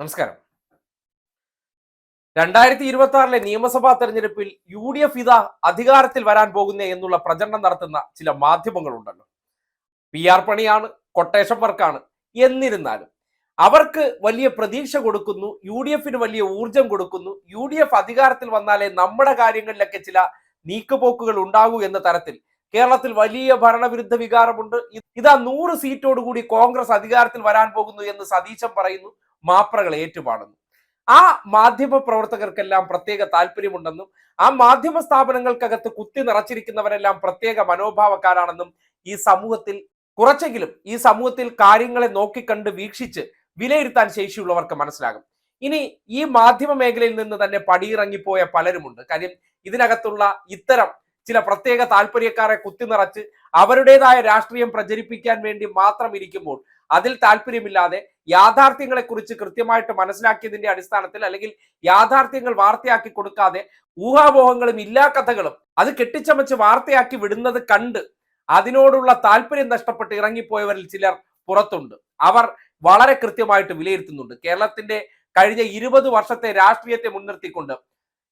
നമസ്കാരം. രണ്ടായിരത്തി ഇരുപത്തി ആറിലെ നിയമസഭാ തെരഞ്ഞെടുപ്പിൽ യു ഡി എഫ് ഇതാ അധികാരത്തിൽ വരാൻ പോകുന്നേ എന്നുള്ള പ്രചരണം നടത്തുന്ന ചില മാധ്യമങ്ങളുണ്ടല്ലോ. പി ആർ പണിയാണ് കൊട്ടേഷൻ വർക്കാണ് എന്നിരുന്നാലും അവർക്ക് വലിയ പ്രതീക്ഷ കൊടുക്കുന്നു യു ഡി എഫിന് വലിയ ഊർജം കൊടുക്കുന്നു യു ഡി എഫ് അധികാരത്തിൽ വന്നാലേ നമ്മുടെ കാര്യങ്ങളിലൊക്കെ ചില നീക്കുപോക്കുകൾ ഉണ്ടാകൂ എന്ന തരത്തിൽ കേരളത്തിൽ വലിയ ഭരണവിരുദ്ധ വികാരമുണ്ട്. ഇതാ നൂറ് സീറ്റോടുകൂടി കോൺഗ്രസ് അധികാരത്തിൽ വരാൻ പോകുന്നു എന്ന് സതീശൻ പറയുന്നു. മാപ്രകൾ ഏറ്റുപാടുന്നു ആ മാധ്യമ പ്രവർത്തകർക്കെല്ലാം പ്രത്യേക താല്പര്യമുണ്ടെന്നും ആ മാധ്യമ സ്ഥാപനങ്ങൾക്കകത്ത് കുത്തി നിറച്ചിരിക്കുന്നവരെല്ലാം പ്രത്യേക മനോഭാവക്കാരാണെന്നും ഈ സമൂഹത്തിൽ കുറച്ചെങ്കിലും ഈ സമൂഹത്തിൽ കാര്യങ്ങളെ നോക്കിക്കണ്ട് വീക്ഷിച്ച് വിലയിരുത്താൻ ശേഷിയുള്ളവർക്ക് മനസ്സിലാകും. ഇനി ഈ മാധ്യമ മേഖലയിൽ നിന്ന് തന്നെ പടിയിറങ്ങിപ്പോയ പലരുമുണ്ട്. കാര്യം ഇതിനകത്തുള്ള ഇത്തരം ചില പ്രത്യേക താല്പര്യക്കാരെ കുത്തി നിറച്ച് അവരുടേതായ രാഷ്ട്രീയം പ്രചരിപ്പിക്കാൻ വേണ്ടി മാത്രം ഇരിക്കുമ്പോൾ അതിൽ താല്പര്യമില്ലാതെ യാഥാർത്ഥ്യങ്ങളെ കുറിച്ച് കൃത്യമായിട്ട് മനസ്സിലാക്കിയതിന്റെ അടിസ്ഥാനത്തിൽ അല്ലെങ്കിൽ യാഥാർത്ഥ്യങ്ങൾ വാർത്തയാക്കി കൊടുക്കാതെ ഊഹാപോഹങ്ങളും ഇല്ലാ കഥകളും അത് കെട്ടിച്ചമച്ച് വാർത്തയാക്കി വിടുന്നത് കണ്ട് അതിനോടുള്ള താല്പര്യം നഷ്ടപ്പെട്ട് ഇറങ്ങിപ്പോയവരിൽ ചിലർ പുറത്തുണ്ട്. അവർ വളരെ കൃത്യമായിട്ട് വിലയിരുത്തുന്നുണ്ട്. കേരളത്തിന്റെ കഴിഞ്ഞ ഇരുപത് വർഷത്തെ രാഷ്ട്രീയത്തെ മുൻനിർത്തിക്കൊണ്ട്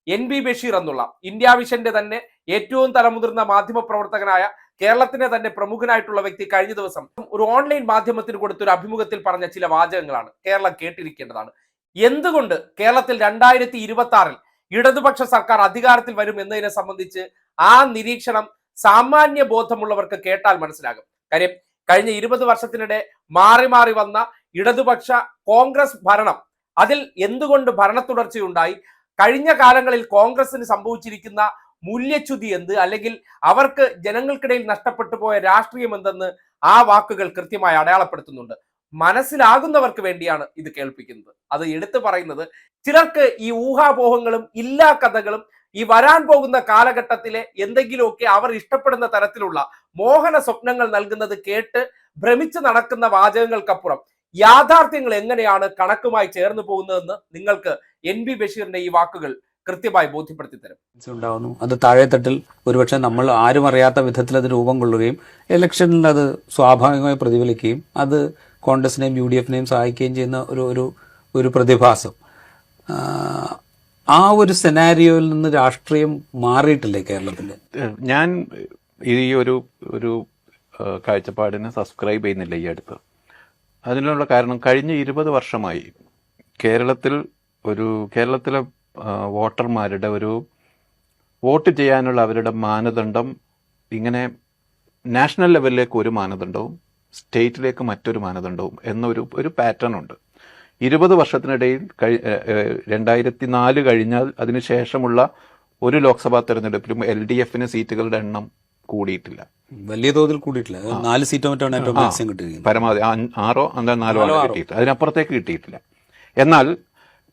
എൻ ബി ബഷീർ എന്നുള്ള ഇന്ത്യ വിഷന്റെ തന്നെ ഏറ്റവും തലമുതിർന്ന മാധ്യമ പ്രവർത്തകനായ കേരളത്തിലെ തന്നെ പ്രമുഖനായിട്ടുള്ള വ്യക്തി കഴിഞ്ഞ ദിവസം ഒരു ഓൺലൈൻ മാധ്യമത്തിന് കൊടുത്തൊരു അഭിമുഖത്തിൽ പറഞ്ഞ ചില വാചകങ്ങളാണ് കേരളം കേട്ടിരിക്കേണ്ടതാണ്. എന്തുകൊണ്ട് കേരളത്തിൽ രണ്ടായിരത്തി ഇരുപത്തി ആറിൽ ഇടതുപക്ഷ സർക്കാർ അധികാരത്തിൽ വരും എന്നതിനെ സംബന്ധിച്ച് ആ നിരീക്ഷണം സാമാന്യ ബോധമുള്ളവർക്ക് കേട്ടാൽ മനസ്സിലാകും. കാര്യം കഴിഞ്ഞ ഇരുപത് വർഷത്തിനിടെ മാറി മാറി വന്ന ഇടതുപക്ഷ കോൺഗ്രസ് ഭരണം അതിൽ എന്തുകൊണ്ട് ഭരണ തുടർച്ചയുണ്ടായി കഴിഞ്ഞ കാലങ്ങളിൽ കോൺഗ്രസിന് സംഭവിച്ചിരിക്കുന്ന മൂല്യച്യുതി എന്ത്? അല്ലെങ്കിൽ അവർക്ക് ജനങ്ങൾക്കിടയിൽ നഷ്ടപ്പെട്ടു പോയ രാഷ്ട്രീയം എന്തെന്ന് ആ വാക്കുകൾ കൃത്യമായി അടയാളപ്പെടുത്തുന്നുണ്ട്. മനസ്സിലാകുന്നവർക്ക് വേണ്ടിയാണ് ഇത് കേൾപ്പിക്കുന്നത്. അത് എടുത്തു പറയുന്നത് ചിലർക്ക് ഈ ഊഹാപോഹങ്ങളും ഇല്ലാ കഥകളും ഈ വരാൻ പോകുന്ന കാലഘട്ടത്തിലെ എന്തെങ്കിലുമൊക്കെ അവർ ഇഷ്ടപ്പെടുന്ന തരത്തിലുള്ള മോഹന സ്വപ്നങ്ങൾ നൽകുന്നത് കേട്ട് ഭ്രമിച്ച് നടക്കുന്ന വാചകങ്ങൾക്കപ്പുറം യാഥാർത്ഥ്യങ്ങൾ എങ്ങനെയാണ് കണക്കുമായി ചേർന്ന് പോകുന്നതെന്ന് നിങ്ങൾക്ക് എൻ ബി ബഷീറിന്റെ ഈ വാക്കുകൾ കൃത്യമായി ബോധ്യപ്പെടുത്തി തരും ഉണ്ടാവുന്നു അത് താഴെത്തട്ടിൽ ഒരുപക്ഷെ നമ്മൾ ആരും അറിയാത്ത വിധത്തിൽ അത് രൂപം കൊള്ളുകയും ഇലക്ഷനിൽ അത് സ്വാഭാവികമായി പ്രതിഫലിക്കുകയും അത് കോൺഗ്രസിനെയും യു ഡി എഫിനെയും സഹായിക്കുകയും ചെയ്യുന്ന ഒരു ഒരു ഒരു പ്രതിഭാസം. ആ, ഒരു സെനാരിയോയിൽ നിന്ന് രാഷ്ട്രീയം മാറിയിട്ടില്ലേ കേരളത്തിൽ ഞാൻ ഈ ഒരു ഒരു കാഴ്ചപ്പാടിന് സബ്സ്ക്രൈബ് ചെയ്യുന്നില്ല ഈ അടുത്ത്. അതിനുള്ള കാരണം കഴിഞ്ഞ ഇരുപത് വർഷമായി കേരളത്തിൽ ഒരു കേരളത്തിലെ വോട്ടർമാരുടെ ഒരു വോട്ട് ചെയ്യാനുള്ള അവരുടെ മാനദണ്ഡം ഇങ്ങനെ നാഷണൽ ലെവലിലേക്ക് ഒരു മാനദണ്ഡവും സ്റ്റേറ്റിലേക്ക് മറ്റൊരു മാനദണ്ഡവും എന്നൊരു ഒരു പാറ്റേൺ ഉണ്ട്. ഇരുപത് വർഷത്തിനിടയിൽ കഴി രണ്ടായിരത്തി നാല് കഴിഞ്ഞാൽ അതിനുശേഷമുള്ള ഒരു ലോക്സഭാ തെരഞ്ഞെടുപ്പിലും എൽ ഡി എഫിന് സീറ്റുകളുടെ എണ്ണം കൂടിയിട്ടില്ല. വലിയ തോതിൽ കൂടിയിട്ടില്ല. നാല് സീറ്റോ മറ്റാണ് ഏറ്റവും പരമാവധി ആറോ എന്താ നാലോ ആണ്. കിട്ടിയിട്ടില്ല അതിനപ്പുറത്തേക്ക് കിട്ടിയിട്ടില്ല. എന്നാൽ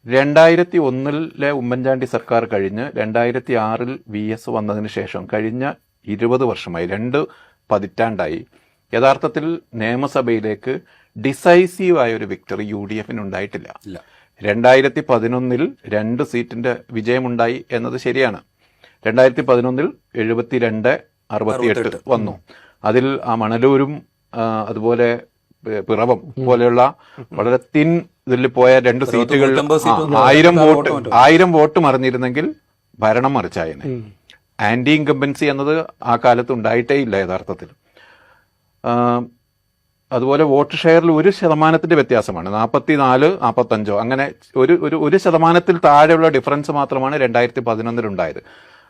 രണ്ടായിരത്തി ഒന്നിലെ ഉമ്മൻചാണ്ടി സർക്കാർ കഴിഞ്ഞ് രണ്ടായിരത്തി ആറിൽ വി എസ് വന്നതിന് ശേഷം കഴിഞ്ഞ ഇരുപത് വർഷമായി രണ്ട് പതിറ്റാണ്ടായി. യഥാർത്ഥത്തിൽ നിയമസഭയിലേക്ക് ഡിസൈസീവ് ആയ ഒരു വിക്ടറി യു ഡി എഫിന് ഉണ്ടായിട്ടില്ല. രണ്ടായിരത്തി പതിനൊന്നിൽ രണ്ട് സീറ്റിന്റെ വിജയമുണ്ടായി എന്നത് ശരിയാണ്. രണ്ടായിരത്തി പതിനൊന്നിൽ എഴുപത്തിരണ്ട് അറുപത്തിയെട്ട് വന്നു. അതിൽ ആ മണലൂരും അതുപോലെ പിറവം പോലെയുള്ള വളരെ തിൻ ഇതിൽ പോയ രണ്ട് സീറ്റുകൾ. ആയിരം വോട്ട്. ആയിരം വോട്ട് മറിഞ്ഞിരുന്നെങ്കിൽ ഭരണം മറിച്ചായനെ. ആന്റി ഇൻകംബൻസി എന്നത് ആ കാലത്ത് ഉണ്ടായിട്ടേ ഇല്ല യഥാർത്ഥത്തിൽ. അതുപോലെ വോട്ട് ഷെയറിൽ ഒരു ശതമാനത്തിന്റെ വ്യത്യാസമാണ്. നാൽപ്പത്തി നാല് നാൽപ്പത്തഞ്ചോ അങ്ങനെ ഒരു ഒരു ഒരു ശതമാനത്തിൽ താഴെയുള്ള ഡിഫറൻസ് മാത്രമാണ് രണ്ടായിരത്തി പതിനൊന്നിൽ ഉണ്ടായത്.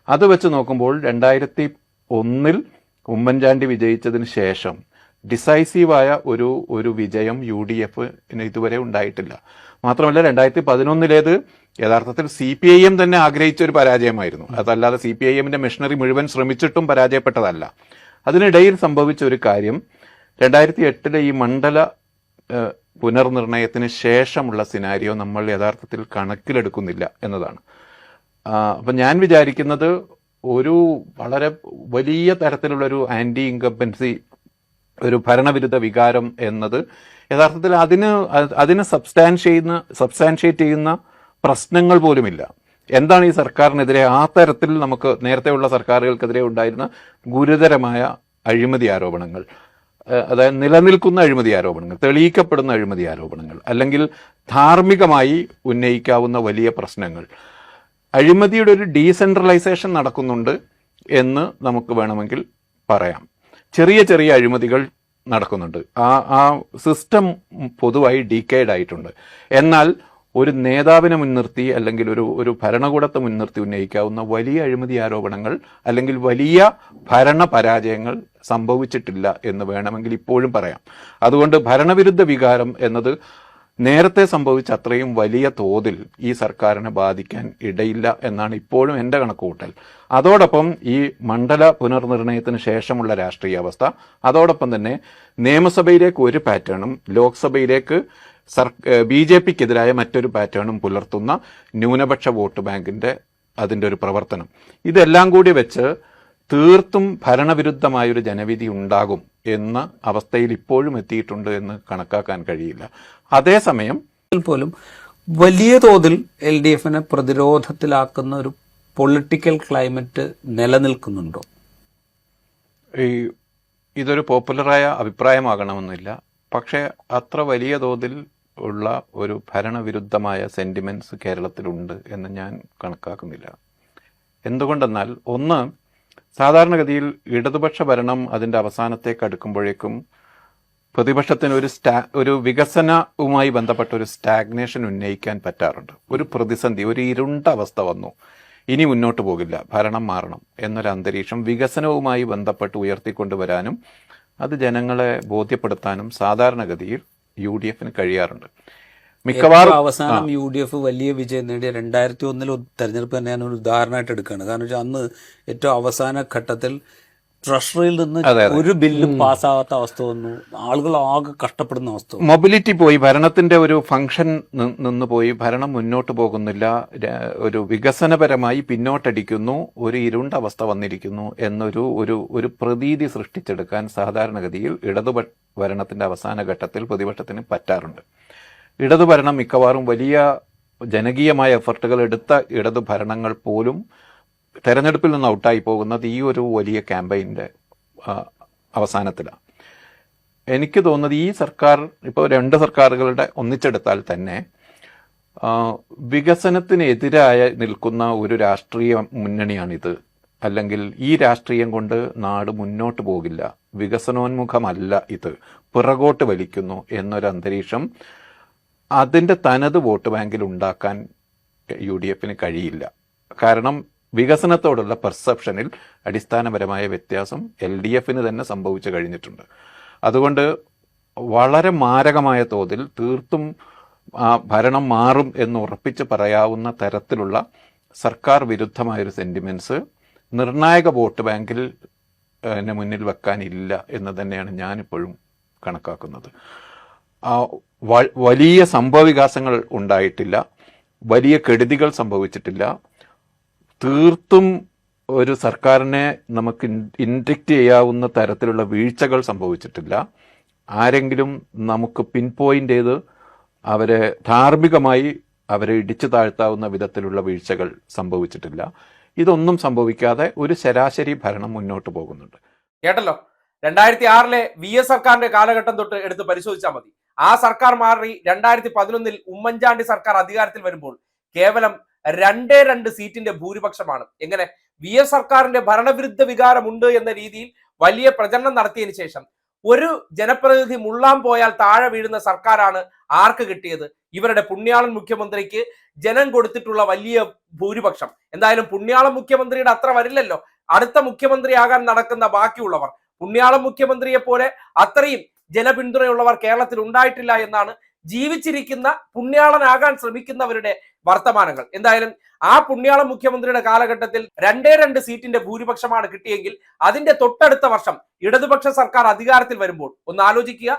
അത് വെച്ച് നോക്കുമ്പോൾ രണ്ടായിരത്തി ഒന്നിൽ ഉമ്മൻചാണ്ടി വിജയിച്ചതിന് ശേഷം ഡിസൈസീവായ ഒരു ഒരു വിജയം യു ഡി എഫിന് ഇതുവരെ ഉണ്ടായിട്ടില്ല. മാത്രമല്ല രണ്ടായിരത്തി പതിനൊന്നിലേത് യഥാർത്ഥത്തിൽ സി പി ഐ എം തന്നെ ആഗ്രഹിച്ച ഒരു പരാജയമായിരുന്നു. അതല്ലാതെ സി പി ഐ എമ്മിന്റെ മിഷണറി മുഴുവൻ ശ്രമിച്ചിട്ടും പരാജയപ്പെട്ടതല്ല. അതിനിടയിൽ സംഭവിച്ച ഒരു കാര്യം രണ്ടായിരത്തി എട്ടിലെ ഈ മണ്ഡല പുനർനിർണയത്തിന് ശേഷമുള്ള സിനാരിയോ നമ്മൾ യഥാർത്ഥത്തിൽ കണക്കിലെടുക്കുന്നില്ല എന്നതാണ്. അപ്പൊ ഞാൻ വിചാരിക്കുന്നത് ഒരു വളരെ വലിയ തരത്തിലുള്ള ഒരു ആന്റി ഇൻകംബൻസി ഒരു ഭരണവിരുദ്ധ വികാരം എന്നത് യഥാർത്ഥത്തിൽ അതിന് അതിന് സബ്സ്റ്റാൻഷ് ചെയ്യുന്ന സബ്സ്റ്റാൻഷിയേറ്റ് ചെയ്യുന്ന പ്രശ്നങ്ങൾ പോലുമില്ല. എന്താണ് ഈ സർക്കാരിനെതിരെ ആ തരത്തിൽ നമുക്ക് നേരത്തെയുള്ള സർക്കാരുകൾക്കെതിരെ ഉണ്ടായിരുന്ന ഗുരുതരമായ അഴിമതി ആരോപണങ്ങൾ അതായത് നിലനിൽക്കുന്ന അഴിമതി ആരോപണങ്ങൾ തെളിയിക്കപ്പെടുന്ന അഴിമതി ആരോപണങ്ങൾ അല്ലെങ്കിൽ ധാർമ്മികമായി ഉന്നയിക്കാവുന്ന വലിയ പ്രശ്നങ്ങൾ. അഴിമതിയുടെ ഒരു ഡീസെൻട്രലൈസേഷൻ നടക്കുന്നുണ്ട് എന്ന് നമുക്ക് വേണമെങ്കിൽ പറയാം. ചെറിയ ചെറിയ അഴിമതികൾ നടക്കുന്നുണ്ട്. ആ ആ സിസ്റ്റം പൊതുവായി ഡീക്കേഡ് ആയിട്ടുണ്ട്. എന്നാൽ ഒരു നേതാവിനെ മുൻനിർത്തി അല്ലെങ്കിൽ ഒരു ഒരു ഭരണകൂടത്തെ മുൻനിർത്തി ഉന്നയിക്കാവുന്ന വലിയ അഴിമതി ആരോപണങ്ങൾ അല്ലെങ്കിൽ വലിയ ഭരണ പരാജയങ്ങൾ സംഭവിച്ചിട്ടില്ല എന്ന് വേണമെങ്കിൽ ഇപ്പോഴും പറയാം. അതുകൊണ്ട് ഭരണവിരുദ്ധ വികാരം എന്നത് നേരത്തെ സംഭവിച്ച അത്രയും വലിയ തോതിൽ ഈ സർക്കാരിനെ ബാധിക്കാൻ ഇടയില്ല എന്നാണ് ഇപ്പോഴും എന്റെ കണക്കുകൂട്ടൽ. അതോടൊപ്പം ഈ മണ്ഡല പുനർനിർണയത്തിന് ശേഷമുള്ള രാഷ്ട്രീയ അവസ്ഥ അതോടൊപ്പം തന്നെ നിയമസഭയിലേക്ക് ഒരു പാറ്റേണും ലോക്സഭയിലേക്ക് സർ ബി ജെ പിക്കെതിരായ മറ്റൊരു പാറ്റേണും പുലർത്തുന്ന ന്യൂനപക്ഷ വോട്ട് ബാങ്കിന്റെ അതിന്റെ ഒരു പ്രവർത്തനം. ഇതെല്ലാം കൂടി വെച്ച് തീർത്തും ഭരണവിരുദ്ധമായൊരു ജനവിധി ഉണ്ടാകും എന്ന അവസ്ഥയിൽ ഇപ്പോഴും എത്തിയിട്ടുണ്ട് എന്ന് കണക്കാക്കാൻ കഴിയില്ല. അതേസമയം പോലും വലിയ തോതിൽ എൽ ഡി എഫിനെ പ്രതിരോധത്തിലാക്കുന്ന ഒരു പൊളിറ്റിക്കൽ ക്ലൈമറ്റ് നിലനിൽക്കുന്നുണ്ടോ? ഈ ഇതൊരു പോപ്പുലറായ അഭിപ്രായമാകണമെന്നില്ല. പക്ഷേ അത്ര വലിയ തോതിൽ ഉള്ള ഒരു ഭരണവിരുദ്ധമായ സെന്റിമെന്റ്സ് കേരളത്തിലുണ്ട് എന്ന് ഞാൻ കണക്കാക്കുന്നില്ല. എന്തുകൊണ്ടെന്നാൽ ഒന്ന് സാധാരണഗതിയിൽ ഇടതുപക്ഷ ഭരണം അതിന്റെ അവസാനത്തേക്ക് അടുക്കുമ്പോഴേക്കും പ്രതിപക്ഷത്തിന് ഒരു സ്റ്റാ ഒരു വികസനവുമായി ബന്ധപ്പെട്ട ഒരു സ്റ്റാഗ്നേഷൻ ഉന്നയിക്കാൻ പറ്റാറുണ്ട്. ഒരു പ്രതിസന്ധി ഒരു ഇരുണ്ട അവസ്ഥ വന്നു. ഇനി മുന്നോട്ട് പോകില്ല. ഭരണം മാറണം എന്നൊരു അന്തരീക്ഷം വികസനവുമായി ബന്ധപ്പെട്ട് ഉയർത്തിക്കൊണ്ടുവരാനും അത് ജനങ്ങളെ ബോധ്യപ്പെടുത്താനും സാധാരണഗതിയിൽ യു ഡി എഫിന് കഴിയാറുണ്ട്. മിക്കവാറും അവസാനം യു ഡി എഫ് വലിയ വിജയം നേടിയ രണ്ടായിരത്തി ഒന്നിൽ തെരഞ്ഞെടുപ്പ് തന്നെ ഞാൻ ഒരു ഉദാഹരണമായിട്ട് എടുക്കുകയാണ്. കാരണം വെച്ചാൽ അന്ന് ഏറ്റവും അവസാന ഘട്ടത്തിൽ ട്രഷറിയിൽ നിന്ന്. ഒരു ബില്ലും പാസ്സാവാത്ത അവസ്ഥ വന്നു. ആളുകൾ ആകെ കഷ്ടപ്പെടുന്ന അവസ്ഥ മൊബിലിറ്റി പോയി. ഭരണത്തിന്റെ ഒരു ഫംഗ്ഷൻ നിന്ന് പോയി. ഭരണം മുന്നോട്ട് പോകുന്നില്ല. ഒരു വികസനപരമായി പിന്നോട്ടടിക്കുന്നു. ഒരു ഇരുണ്ട അവസ്ഥ വന്നിരിക്കുന്നു എന്നൊരു ഒരു ഒരു പ്രതീതി സൃഷ്ടിച്ചെടുക്കാൻ സാധാരണഗതിയിൽ ഇടതുപ ഭരണത്തിന്റെ അവസാന ഘട്ടത്തിൽ പ്രതിപക്ഷത്തിന് പറ്റാറുണ്ട്. ഇടതു ഭരണം മിക്കവാറും വലിയ ജനകീയമായ എഫർട്ടുകൾ എടുത്ത ഇടതു ഭരണങ്ങൾ പോലും തെരഞ്ഞെടുപ്പിൽ നിന്ന് ഔട്ടായി പോകുന്നത് ഈ ഒരു വലിയ ക്യാമ്പയിന്റെ അവസാനത്തിലാണ്. എനിക്ക് തോന്നുന്നത് ഈ സർക്കാർ ഇപ്പോൾ രണ്ട് സർക്കാരുകളുടെ ഒന്നിച്ചെടുത്താൽ തന്നെ വികസനത്തിനെതിരായ നിൽക്കുന്ന ഒരു രാഷ്ട്രീയ മുന്നണിയാണിത്. അല്ലെങ്കിൽ ഈ രാഷ്ട്രീയം കൊണ്ട് നാട് മുന്നോട്ട് പോകില്ല. വികസനോന്മുഖമല്ല ഇത്. പിറകോട്ട് വലിക്കുന്നു എന്നൊരു അന്തരീക്ഷം അതിന്റെ തനത് വോട്ട് ബാങ്കിൽ ഉണ്ടാക്കാൻ യു ഡി എഫിന് കഴിയില്ല. കാരണം വികസനത്തോടുള്ള പെർസെപ്ഷനിൽ അടിസ്ഥാനപരമായ വ്യത്യാസം എൽ ഡി എഫിന് തന്നെ സംഭവിച്ചു കഴിഞ്ഞിട്ടുണ്ട്. അതുകൊണ്ട് വളരെ മാരകമായ തോതിൽ തീർത്തും ഭരണം മാറും എന്ന് ഉറപ്പിച്ച് പറയാവുന്ന തരത്തിലുള്ള സർക്കാർ വിരുദ്ധമായൊരു സെന്റിമെന്റ്സ് നിർണായക വോട്ട് ബാങ്കിൽ മുന്നിൽ വെക്കാനില്ല എന്ന് തന്നെയാണ് ഞാനിപ്പോഴും കണക്കാക്കുന്നത്. വലിയ സംഭവവികാസങ്ങൾ ഉണ്ടായിട്ടില്ല. വലിയ കെടുതികൾ സംഭവിച്ചിട്ടില്ല. തീർത്തും ഒരു സർക്കാരിനെ നമുക്ക് ഇൻഡിക്റ്റ് ചെയ്യാവുന്ന തരത്തിലുള്ള വീഴ്ചകൾ സംഭവിച്ചിട്ടില്ല. ആരെങ്കിലും നമുക്ക് പിൻ പോയിന്റ് ചെയ്ത് അവരെ ധാർമ്മികമായി അവരെ ഇടിച്ചു താഴ്ത്താവുന്ന വിധത്തിലുള്ള വീഴ്ചകൾ സംഭവിച്ചിട്ടില്ല. ഇതൊന്നും സംഭവിക്കാതെ ഒരു ശരാശരി ഭരണം മുന്നോട്ട് പോകുന്നുണ്ട്. കേട്ടല്ലോ? രണ്ടായിരത്തി ആറിലെ വി എസ് സർക്കാരിന്റെ കാലഘട്ടം തൊട്ട് എടുത്ത് പരിശോധിച്ചാൽ മതി. ആ സർക്കാർ മാറി രണ്ടായിരത്തി പതിനൊന്നിൽ ഉമ്മൻചാണ്ടി സർക്കാർ അധികാരത്തിൽ വരുമ്പോൾ കേവലം രണ്ടേ രണ്ട് സീറ്റിന്റെ ഭൂരിപക്ഷമാണ്. എങ്ങനെ? വി എസ് സർക്കാരിന്റെ ഭരണവിരുദ്ധ വികാരമുണ്ട് എന്ന രീതിയിൽ വലിയ പ്രചരണം നടത്തിയതിനു ശേഷം ഒരു ജനപ്രതിനിധി മുള്ളാൻ പോയാൽ താഴെ വീഴുന്ന സർക്കാരാണ് ആർക്ക് കിട്ടിയത്? ഇവരുടെ പുണ്യാളൻ മുഖ്യമന്ത്രിക്ക് ജനം കൊടുത്തിട്ടുള്ള വലിയ ഭൂരിപക്ഷം. എന്തായാലും പുണ്യാളൻ മുഖ്യമന്ത്രിയുടെ അത്ര വരില്ലല്ലോ. അടുത്ത മുഖ്യമന്ത്രിയാകാൻ നടക്കുന്ന ബാക്കിയുള്ളവർ. പുണ്യാളം മുഖ്യമന്ത്രിയെ പോലെ അത്രയും ജനപിന്തുണയുള്ളവർ കേരളത്തിൽ ഉണ്ടായിട്ടില്ല എന്നാണ് ജീവിച്ചിരിക്കുന്ന പുണ്യാളനാകാൻ ശ്രമിക്കുന്നവരുടെ വർത്തമാനങ്ങൾ. എന്തായാലും ആ പുണ്യാളം മുഖ്യമന്ത്രിയുടെ കാലഘട്ടത്തിൽ രണ്ടേ രണ്ട് സീറ്റിന്റെ ഭൂരിപക്ഷമാണ് കിട്ടിയെങ്കിൽ അതിന്റെ തൊട്ടടുത്ത വർഷം ഇടതുപക്ഷ സർക്കാർ അധികാരത്തിൽ വരുമ്പോൾ ഒന്ന് ആലോചിക്കുക.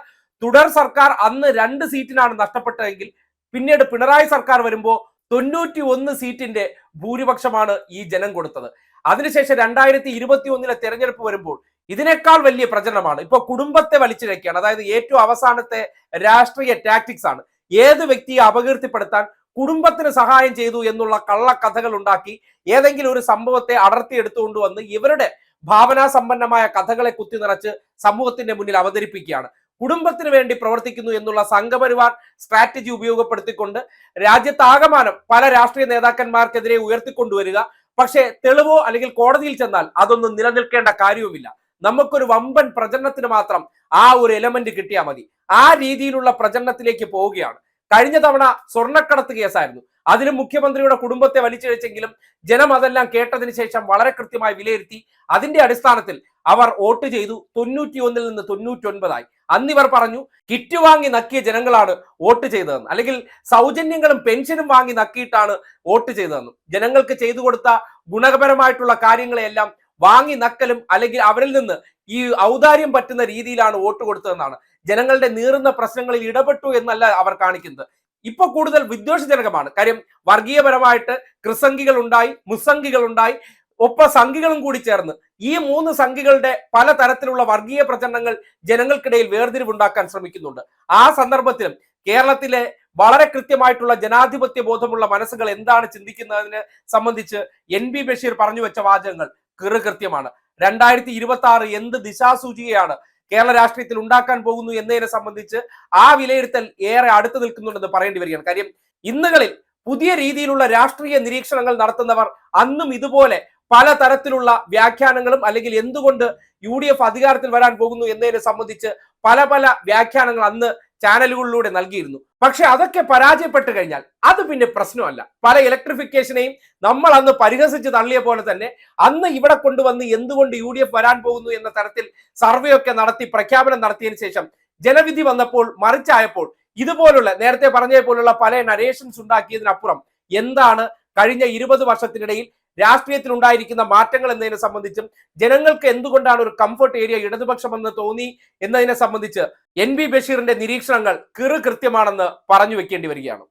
തുടർ സർക്കാർ അന്ന് രണ്ട് സീറ്റിനാണ് നഷ്ടപ്പെട്ടതെങ്കിൽ പിന്നീട് പിണറായി സർക്കാർ വരുമ്പോൾ തൊണ്ണൂറ്റി ഒന്ന് സീറ്റിന്റെ ഭൂരിപക്ഷമാണ് ഈ ജനം കൊടുത്തത്. അതിനുശേഷം രണ്ടായിരത്തി ഇരുപത്തി ഒന്നിലെ തെരഞ്ഞെടുപ്പ് വരുമ്പോൾ ഇതിനേക്കാൾ വലിയ പ്രചരണമാണ്. ഇപ്പൊ കുടുംബത്തെ വലിച്ചിഴക്കുകയാണ് അതായത് ഏറ്റവും അവസാനത്തെ രാഷ്ട്രീയ ടാക്ടിക്സ് ആണ്. ഏത് വ്യക്തിയെ അപകീർത്തിപ്പെടുത്താൻ കുടുംബത്തിന് സഹായം ചെയ്തു എന്നുള്ള കള്ളക്കഥകൾ ഉണ്ടാക്കി ഏതെങ്കിലും ഒരു സംഭവത്തെ അടർത്തിയെടുത്തുകൊണ്ട് വന്ന് ഇവരുടെ ഭാവനാസമ്പന്നമായ കഥകളെ കുത്തി നിറച്ച് സമൂഹത്തിന്റെ മുന്നിൽ അവതരിപ്പിക്കുകയാണ്. കുടുംബത്തിന് വേണ്ടി പ്രവർത്തിക്കുന്നു എന്നുള്ള സംഘപരിവാർ സ്ട്രാറ്റജി ഉപയോഗപ്പെടുത്തിക്കൊണ്ട് രാജ്യത്താകമാനം പല രാഷ്ട്രീയ നേതാക്കന്മാർക്കെതിരെ ഉയർത്തിക്കൊണ്ടുവരിക. പക്ഷേ തെളിവോ അല്ലെങ്കിൽ കോടതിയിൽ ചെന്നാൽ അതൊന്നും നിലനിൽക്കേണ്ട കാര്യവുമില്ല. നമുക്കൊരു വമ്പൻ പ്രചരണത്തിന് മാത്രം ആ ഒരു എലമെന്റ് കിട്ടിയാൽ മതി. ആ രീതിയിലുള്ള പ്രചരണത്തിലേക്ക് പോവുകയാണ്. കഴിഞ്ഞ തവണ സ്വർണക്കടത്ത് കേസായിരുന്നു. അതിന് മുഖ്യമന്ത്രിയുടെ കുടുംബത്തെ വലിച്ചിഴച്ചെങ്കിലും ജനം അതെല്ലാം കേട്ടതിന് ശേഷം വളരെ കൃത്യമായി വിലയിരുത്തി അതിന്റെ അടിസ്ഥാനത്തിൽ അവർ വോട്ട് ചെയ്തു. തൊണ്ണൂറ്റി ഒന്നിൽ നിന്ന് തൊണ്ണൂറ്റി ഒൻപതായി അന്നിവർ പറഞ്ഞു കിറ്റ് വാങ്ങി നക്കിയ ജനങ്ങളാണ് വോട്ട് ചെയ്തതെന്ന്. അല്ലെങ്കിൽ സൗജന്യങ്ങളും പെൻഷനും വാങ്ങി നക്കിയിട്ടാണ് വോട്ട് ചെയ്തതെന്നും. ജനങ്ങൾക്ക് ചെയ്തു കൊടുത്ത ഗുണപരമായിട്ടുള്ള കാര്യങ്ങളെയെല്ലാം വാങ്ങി നക്കലും അല്ലെങ്കിൽ അവരിൽ നിന്ന് ഈ ഔദാര്യം പറ്റുന്ന രീതിയിലാണ് വോട്ട് കൊടുത്തതെന്നാണ്. ജനങ്ങളുടെ നീറുന്ന പ്രശ്നങ്ങളിൽ ഇടപെട്ടു എന്നല്ല അവർ കാണിക്കുന്നത്. ഇപ്പൊ കൂടുതൽ വിദ്വേഷജനകമാണ്. കാര്യം വർഗീയപരമായിട്ട് ക്രിസംഖികൾ ഉണ്ടായി മുസംഗികൾ ഉണ്ടായി ഒപ്പ സംഘികളും കൂടി ചേർന്ന് ഈ മൂന്ന് സംഘികളുടെ പല തരത്തിലുള്ള വർഗീയ പ്രചരണങ്ങൾ ജനങ്ങൾക്കിടയിൽ വേർതിരിവുണ്ടാക്കാൻ ശ്രമിക്കുന്നുണ്ട്. ആ സന്ദർഭത്തിലും കേരളത്തിലെ വളരെ കൃത്യമായിട്ടുള്ള ജനാധിപത്യ ബോധമുള്ള മനസ്സുകൾ എന്താണ് ചിന്തിക്കുന്നതിനെ സംബന്ധിച്ച് എൻ ബി ബഷീർ പറഞ്ഞു വെച്ച വാചകങ്ങൾ. കൃത്യമാണ് രണ്ടായിരത്തി ഇരുപത്തി ആറ് എന്ത് ദിശാസൂചികയാണ് കേരള രാഷ്ട്രീയത്തിൽ ഉണ്ടാക്കാൻ പോകുന്നു എന്നതിനെ സംബന്ധിച്ച് ആ വിലയിരുത്തൽ ഏറെ അടുത്ത് നിൽക്കുന്നുണ്ടെന്ന് പറയേണ്ടി വരികയാണ്. കാര്യം ഇന്നുകളിൽ പുതിയ രീതിയിലുള്ള രാഷ്ട്രീയ നിരീക്ഷണങ്ങൾ നടത്തുന്നവർ അന്നും ഇതുപോലെ പല തരത്തിലുള്ള വ്യാഖ്യാനങ്ങളും അല്ലെങ്കിൽ എന്തുകൊണ്ട് യു ഡി എഫ് അധികാരത്തിൽ വരാൻ പോകുന്നു എന്നതിനെ സംബന്ധിച്ച് പല പല വ്യാഖ്യാനങ്ങൾ അന്ന് ചാനലുകളിലൂടെ നൽകിയിരുന്നു. പക്ഷെ അതൊക്കെ പരാജയപ്പെട്ട് കഴിഞ്ഞാൽ അത് പിന്നെ പ്രശ്നമല്ല. പല ഇലക്ട്രിഫിക്കേഷനെയും നമ്മൾ അന്ന് പരിഹസിച്ച് തള്ളിയ പോലെ തന്നെ അന്ന് ഇവിടെ കൊണ്ടുവന്ന് എന്തുകൊണ്ട് യു ഡി എഫ് വരാൻ പോകുന്നു എന്ന തരത്തിൽ സർവേ ഒക്കെ നടത്തി പ്രഖ്യാപനം നടത്തിയതിനു ശേഷം ജനവിധി വന്നപ്പോൾ മറിച്ചായപ്പോൾ ഇതുപോലുള്ള നേരത്തെ പറഞ്ഞ പോലുള്ള പല നരേഷൻസ് ഉണ്ടാക്കിയതിനപ്പുറം എന്താണ് കഴിഞ്ഞ ഇരുപത് വർഷത്തിനിടയിൽ രാഷ്ട്രീയത്തിൽ ഉണ്ടായിരിക്കുന്ന മാറ്റങ്ങൾ എന്നതിനെ സംബന്ധിച്ചും ജനങ്ങൾക്ക് എന്തുകൊണ്ടാണ് ഒരു കംഫർട്ട് ഏരിയ ഇടതുപക്ഷമെന്ന് തോന്നി എന്നതിനെ സംബന്ധിച്ച് എൻ ബഷീറിന്റെ നിരീക്ഷണങ്ങൾ കിറുകൃത്യമാണെന്ന് പറഞ്ഞു വെക്കേണ്ടി വരികയാണ്.